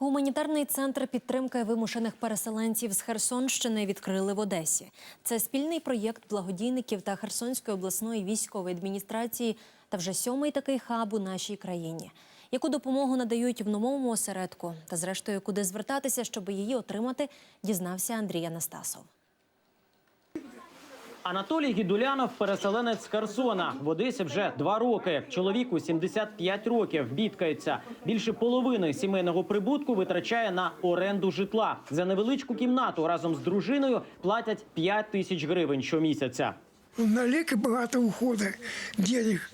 Гуманітарний центр підтримки вимушених переселенців з Херсонщини відкрили в Одесі. Це спільний проєкт благодійників та Херсонської обласної військової адміністрації та вже сьомий такий хаб у нашій країні. Яку допомогу надають в новому осередку та, зрештою, куди звертатися, щоб її отримати, дізнався Андрій Анастасов. Анатолій Гідулянов – переселенець з Херсона. В Одесі вже два роки. Чоловіку 75 років. Бідкається. Більше половини сімейного прибутку витрачає на оренду житла. За невеличку кімнату разом з дружиною платять 5 тисяч гривень щомісяця. На ліки багато уходить денег.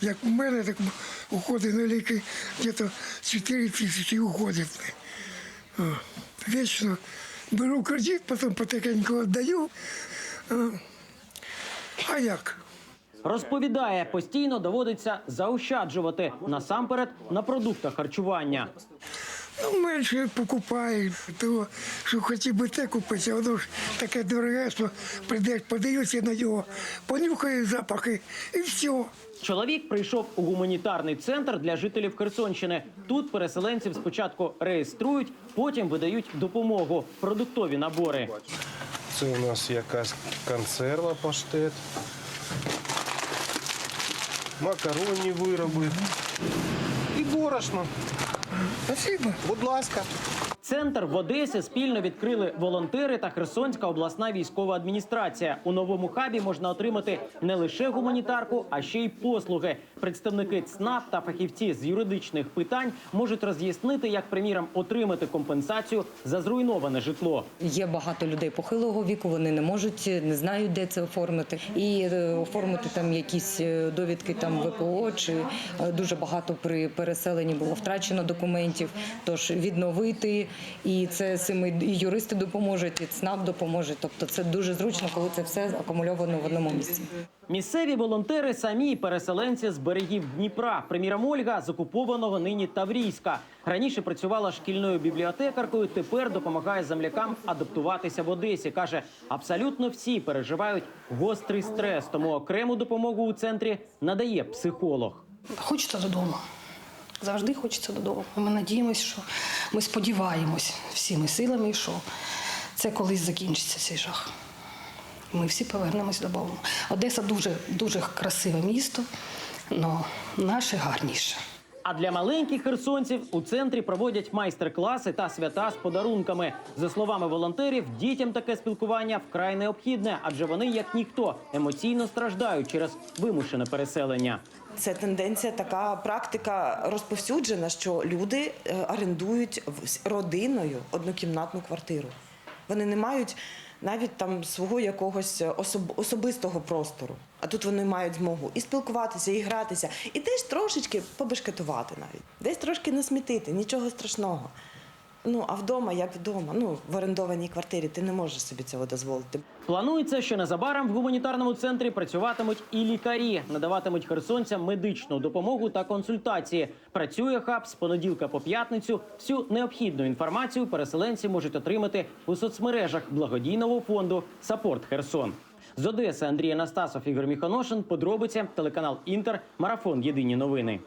Як у мене, так уходить на ліки десь 4 тисячі уходить. Вічно беру кредит, потім потихеньку віддаю. А як? Розповідає, постійно доводиться заощаджувати насамперед на продуктах харчування. Ну, менше покупаю, того, що хотів би те купити, а воно ж таке дороге, що прийдеш, подивишся на нього, понюхає запахи і все. Чоловік прийшов у гуманітарний центр для жителів Херсонщини. Тут переселенців спочатку реєструють, потім видають допомогу, продуктові набори. Це у нас якась консерва паштет, макаронні вироби і борошно. Спасибо. Будь ласка. Центр в Одесі спільно відкрили волонтери та Херсонська обласна військова адміністрація. У новому хабі можна отримати не лише гуманітарку, а ще й послуги. Представники ЦНАП та фахівці з юридичних питань можуть роз'яснити, як приміром отримати компенсацію за зруйноване житло. Є багато людей похилого віку, вони не можуть, не знають, де це оформити. І е, оформити там якісь е, довідки там ВПО, чи е, дуже багато при переселенні було втрачено документів. Тож відновити, і це цим і юристи допоможуть, і ЦНАП допоможе. Тобто це дуже зручно, коли це все акумульовано в одному місці. Місцеві волонтери самі переселенці з берегів Дніпра. Приміром, Ольга з окупованого нині Таврійська. Раніше працювала шкільною бібліотекаркою. Тепер допомагає землякам адаптуватися в Одесі. каже, абсолютно всі переживають гострий стрес, тому окрему допомогу у центрі надає психолог. Хочеться додому. Завжди хочеться додому. Ми надіємося, що ми сподіваємось всіми силами, що це колись закінчиться цей жах. Ми всі повернемось додому. Одеса дуже дуже красиве місто, але наше гарніше. А для маленьких херсонців у центрі проводять майстер-класи та свята з подарунками. За словами волонтерів, дітям таке спілкування вкрай необхідне, адже вони, як ніхто, емоційно страждають через вимушене переселення. Це тенденція, така практика розповсюджена, що люди е, орендують родиною однокімнатну квартиру. Вони не мають навіть там свого якогось особ- особистого простору. А тут вони мають змогу і спілкуватися, і гратися, і десь трошечки побешкетувати навіть, десь трошки насмітити, нічого страшного. Ну а вдома, як вдома, ну в орендованій квартирі ти не можеш собі цього дозволити. Планується, що незабаром в гуманітарному центрі працюватимуть і лікарі, надаватимуть херсонцям медичну допомогу та консультації. Працює хаб з понеділка по п'ятницю. Всю необхідну інформацію переселенці можуть отримати у соцмережах благодійного фонду Сапорт Херсон. З Одеси Андрій Анастасов, Ігор Міхоношин. Подробиці телеканал Інтер. Марафон. Єдині новини.